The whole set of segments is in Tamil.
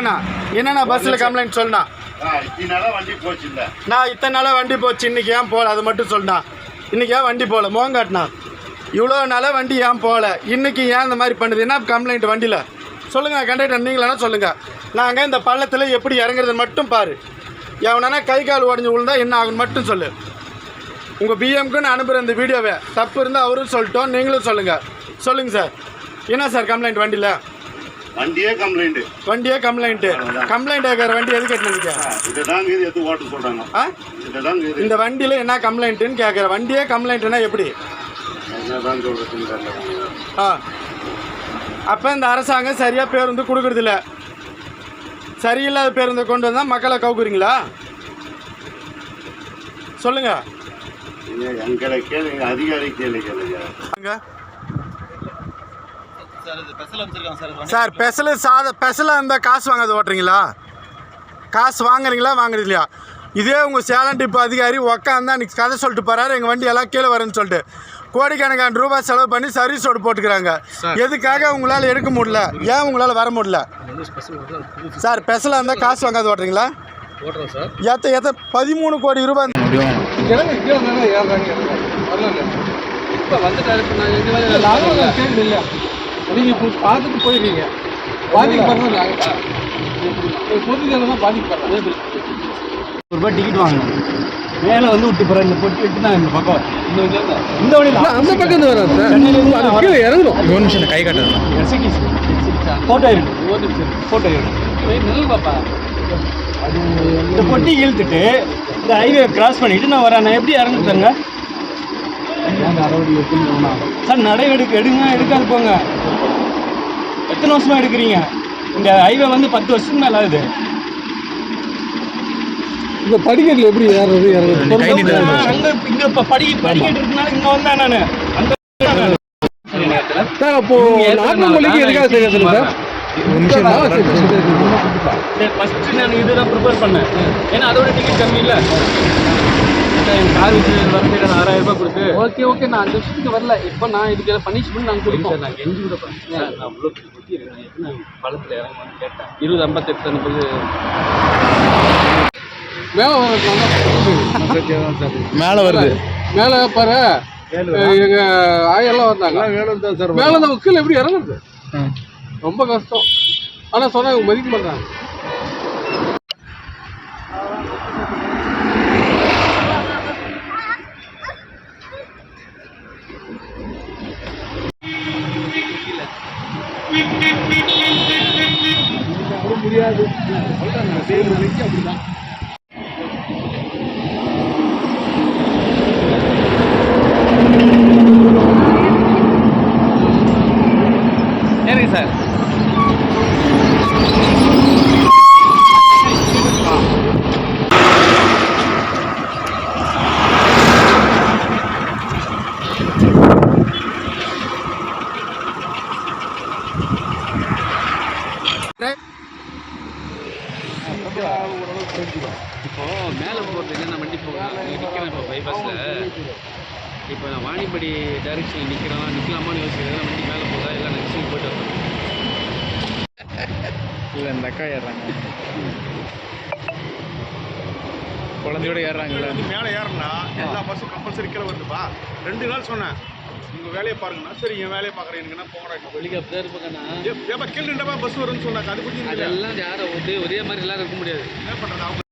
சொல்லுண்ணா என்னண்ணா பஸ்ஸில் கம்ப்ளைண்ட் சொல்லுண்ணா? நான் இத்தனை நாளாக வண்டி போச்சு. இன்னைக்கு ஏன் போகல அது மட்டும் சொல்லுண்ணா. இன்னைக்கு ஏன் வண்டி போகல மோங்காட்டினா இவ்வளோ நாளாக வண்டி ஏன் போகல இன்னைக்கு ஏன் இந்த மாதிரி பண்ணுது? என்ன கம்ப்ளைண்ட் வண்டியில்? சொல்லுங்கள் கண்டக்டர் நீங்களா? சொல்லுங்கள் நாங்கள் இந்த பள்ளத்தில் எப்படி இறங்குறது மட்டும் பாரு. எவனா கை கால் உடஞ்சி விழுந்தா என்ன ஆகுன்னு மட்டும் சொல்லு. உங்கள் பிஎம்க்கு நான் அனுப்புகிற இந்த வீடியோவை தப்பு இருந்தால் அவரும் சொல்லட்டும். நீங்களும் சொல்லுங்கள் சொல்லுங்கள் சார். என்ன சார் கம்ப்ளைண்ட் வண்டியில்? வண்டியே கம்ப்ளைண்ட் வண்டியே கம்ப்ளைண்ட்டு கம்ப்ளைண்ட் ஆகிற வண்டி எது கேட்டுருக்கீங்க இதுதான் இது எது ஓட்ட சொல்றாங்க ஆ? இதுதான் இது இந்த வண்டியில் என்ன கம்ப்ளைண்ட்டுன்னு கேட்குற வண்டியே கம்ப்ளைண்ட்டுனா எப்படி? ஆ. அப்போ இந்த அரசாங்கம் சரியாக பேருந்து கொடுக்குறதில்ல சரியில்லாத பேருந்து கொண்டு வந்தால் மக்களை கவுக்குறீங்களா? சொல்லுங்கள் எங்களை கேளுங்க அதிகாரி கேளுங்க சார் பெசலு சாத பெசலாக இருந்தால் காசு வாங்காத ஓட்டுறீங்களா? காசு வாங்குறீங்களா இல்லையா இதே உங்கள் சேலம் டிப்பு அதிகாரி உக்காந்தா அன்றைக்கி கதை சொல்லிட்டு போகிறாரு எங்கள் வண்டி எல்லாம் கீழே வரும்னு சொல்லிட்டு கோடிக்கணக்கான ரூபாய் செலவு பண்ணி சர்வீஸ் ரோடு போட்டுக்கிறாங்க. எதுக்காக உங்களால் எடுக்க முடியல? ஏன் உங்களால் வர முடியல? சார் பெசலாக இருந்தால் காசு வாங்காத ஓட்டுறீங்களா? ஓட்டுறோம் சார். எத்த எத்த பதிமூணு கோடி ரூபாய் இப்போ வந்துட்டாரு நீங்கள் இப்போ பார்த்துட்டு போயிடுறீங்க. பாதிக்கப்படுறது நாங்கள் பொது ஜனம் தான் பாதிக்கப்படுறாங்க ஒரு ரூபாய் டிக்கெட் வாங்கணும் மேலே வந்து விட்டு போகிறேன் இந்த பொட்டி விட்டு நான் இந்த பக்கம். இந்த வழியில இந்த அந்த பக்கம் இருந்து வரோம் சார் கீழே இறங்கணும் ஒரு நிமிஷம் கை காட்டுறேன் ஃபோட்டோ இருக்கு ஃபோட்டோ இருக்கு நல்ல பாப்பா. இந்த பொட்டி இழுத்துட்டு இந்த ஹைவே கிராஸ் பண்ணிட்டு நான் வரேன். நான் எப்படி இறங்குறேங்க சார் நடவடிக்கை எடுங்க எடுக்காது போங்க. எத்தனை வருஷமா எடுக்கிறீங்க? இந்த ஹைவே வந்து பத்து வருஷத்துக்கு மேல ஆகுது. இந்த படிக்கட்டில் எப்படி ஏறுறது இறங்குறது அங்க இங்க இப்ப படி படிக்கட்டு இருக்கனால இங்க வந்தேன் நானு. அந்த சார் அப்போ நாட்டு மொழிக்கு எதுக்காக செய்யறது சார்? ஃபர்ஸ்ட் நான் இதுதான் ப்ரிப்பேர் பண்ணேன். ஏன்னா அதோட டிக்கெட் கம்மி இல்ல. என் கார் வரது நான் ஆறாயிரம் ரூபாய் கொடுத்து. ஓகே ஓகே நான் அந்த விஷயத்துக்கு வரல. இப்போ நான் இதுக்கு பனிஷ்மெண்ட் நாங்கள் கொடுப்போம். நான் கெஞ்சி கூட பண்ணேன்? நான் அவ்வளோ இருக்கேன். நான் எத்தனை பள்ளத்தில் இறங்கணும்னு கேட்டேன். இருபது ஐம்பத்தெட்டு அனுப்புது. மேலே வர மேலே வருது. மேலே பாரு. எங்க ஆயெல்லாம் வந்தாங்க. வேணும் தான் சார் மேலே தான் கீழே எப்படி இறங்குறது? ரொம்ப கஷ்டம். ஆனால் சொன்னால் இவங்க மதிக்க மாட்டாங்க. முடியாது அப்படிதான் சரிங்க சார் இப்போ மேலே போகிறது என்னென்ன வண்டி போகலாம் நிற்கிறேன் இப்போ பைபாஸில் இப்போ நான் வாணிப்படி டைரக்ஷனில் நிற்கிறோம் நிற்கலாமான்னு யோசிக்கிறேன். வண்டி மேலே போதா இல்லை நான் நிச்சயம் போயிட்டு வரேன் இல்லை இந்த அக்கா ஏறுறாங்க. குழந்தையோட ஏறுறாங்கல்ல? நீ மேலே ஏறனா எல்லா பஸ்ஸும் கம்பல்சரி கீழே வருதுப்பா. ரெண்டு நாள் சொன்னேன். உங்கள் வேலையை பாருங்கண்ணா. சரி என் வேலையை பார்க்குறேன். எனக்கு என்ன போங்கடா வெளியே தான் இருப்பாங்கண்ணா. ஏப்பா கீழே நின்றப்பா பஸ் வரும்னு சொன்னாங்க அது பற்றி என்ன அதெல்லாம் யாரும் ஒரே ஒரே மாதிரி எல்லாரும் இருக்க முடியாது. பண்ணுறது அவங்க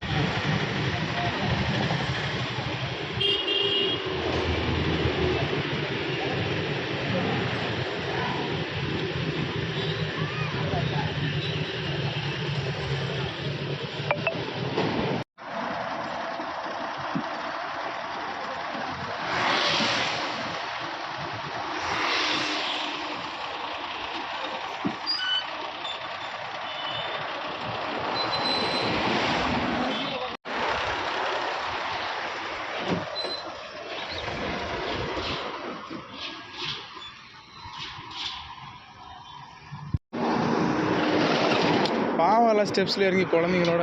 பாவம் ஸ்டெப்ஸில் இறங்கி குழந்தைங்களோட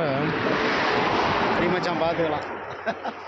மச்சான் பார்த்துக்கலாம்.